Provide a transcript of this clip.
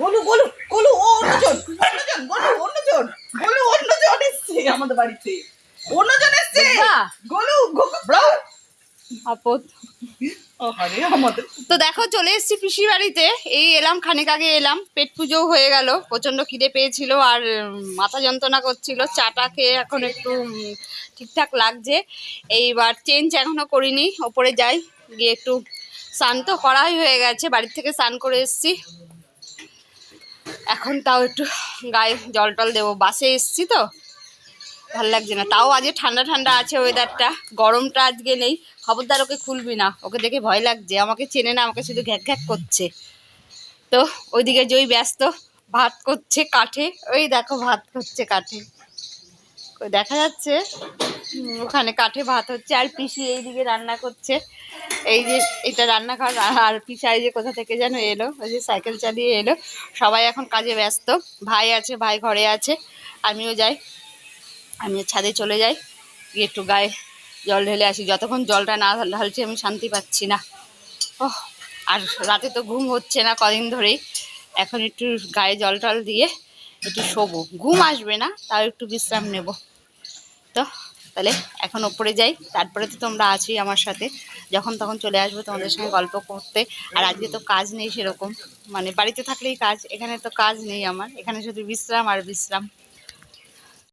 গোলু গোলু গোলু ও অন্যজন অন্যজন গোলু অন্যজন গোলু অন্যজন এসছে আমাদের বাড়িতে। অন্যজন এসছে। গোলু আপদ। তো দেখো চলে এসেছি পিসির বাড়িতে। এই এলাম খানিক আগে এলাম। পেট পুজোও হয়ে গেল। প্রচণ্ড খিদে পেয়েছিল আর মাথা যন্ত্রণা করছিল। চাটা খেয়ে এখন একটু ঠিকঠাক লাগছে। এইবার চেঞ্জ এখনও করিনি। ওপরে যাই গিয়ে একটু স্নান তো করাই হয়ে গেছে। বাড়ির থেকে স্নান করে এসেছি। এখন তাও একটু গায়ে জল টল দেবো। বাসে এসেছি তো, ভালো লাগছে না। তাও আজকে ঠান্ডা ঠান্ডা আছে ওয়েদারটা গরমটা আজকে নেই। খবরদার ওকে খুলবি না, ওকে দেখে ভয় লাগছে। আমাকে চেনে না, আমাকে শুধু ঘ্যাক ঘ্যাক করছে। তো ওইদিকে জয় ব্যস্ত, ভাত করছে কাঠে। ওই দেখো ভাত করছে কাঠে। দেখা যাচ্ছে ওখানে কাঠে ভাত হচ্ছে, আর পিসি এইদিকে রান্না করছে। এই যে এটা রান্নাঘর, আর পিসা এই যে কোথা থেকে যেন এলো ওই যে সাইকেল চালিয়ে এলো। সবাই এখন কাজে ব্যস্ত। ভাই আছে, ভাই ঘরে আছে। আমিও যাই। আমি ছাদে চলে যাই। গিয়ে একটু গায়ে জল ঢেলে আসি। যতক্ষণ জলটা না ঢাল- ঢালছি, আমি শান্তি পাচ্ছি না। ও আর রাতে তো ঘুম হচ্ছে না কদিন ধরেই। এখন একটু গায়ে জল টল দিয়ে একটু শোবো। ঘুম আসবে না, তাও একটু বিশ্রাম নেব। তো তাহলে এখন ওপরে যাই। তারপরে তো তোমরা আছোই আমার সাথে। যখন তখন চলে আসব তোমাদের সঙ্গে গল্প করতে। আর আজকে তো কাজ নেই সেরকম। মানে বাড়িতে থাকলেই কাজ, এখানে তো কাজ নেই আমার। এখানে শুধু বিশ্রাম আর বিশ্রাম।